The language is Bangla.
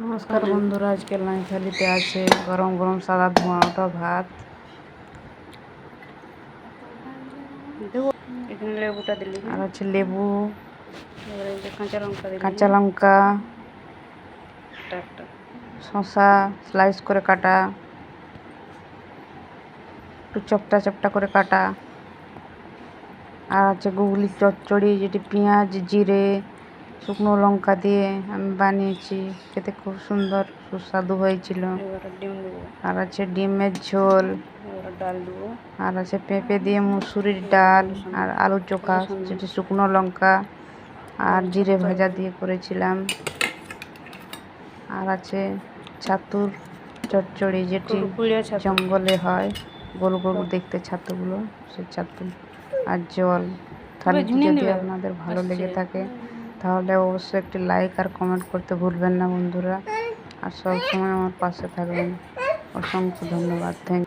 নমস্কার বন্ধুরা আজকে লাইন থালিতে আছে গরম গরম সাদা ধোঁয়া ওঠা ভাত। এখানে লেবুটা দিলি। আর আছে লেবু কাঁচা লঙ্কা কাঁচা লঙ্কা শসা স্লাইস করে কাটা একটু চপটা চপটা করে কাটা। আর আছে গুগলি চচ্চড়ি যেটি পেঁয়াজ জিরে শুকনো লঙ্কা দিয়ে আমি বানিয়েছি। খেতে খুব সুন্দর সুস্বাদু হয়েছিল। আর আছে ডিমের ঝোল আর আছে পেঁপে দিয়ে মুসুরির ডাল আর আলু চোখা যেটি শুকনো লঙ্কা আর জিরে ভাজা দিয়ে করেছিলাম। আর আছে ছাতুর চচ্চড়ি যেটি জঙ্গলে হয়। গোল গোল দেখতে ছাতুগুলো সে ছাতু। আর জল ঝিনিয়ে যদি আপনাদের ভালো লেগে থাকে। তাহলে অবশ্যই একটি লাইক আর কমেন্ট করতে ভুলবেন না বন্ধুরা। আর সবসময় আমার পাশে থাকবেন। অসংখ্য ধন্যবাদ। থ্যাংক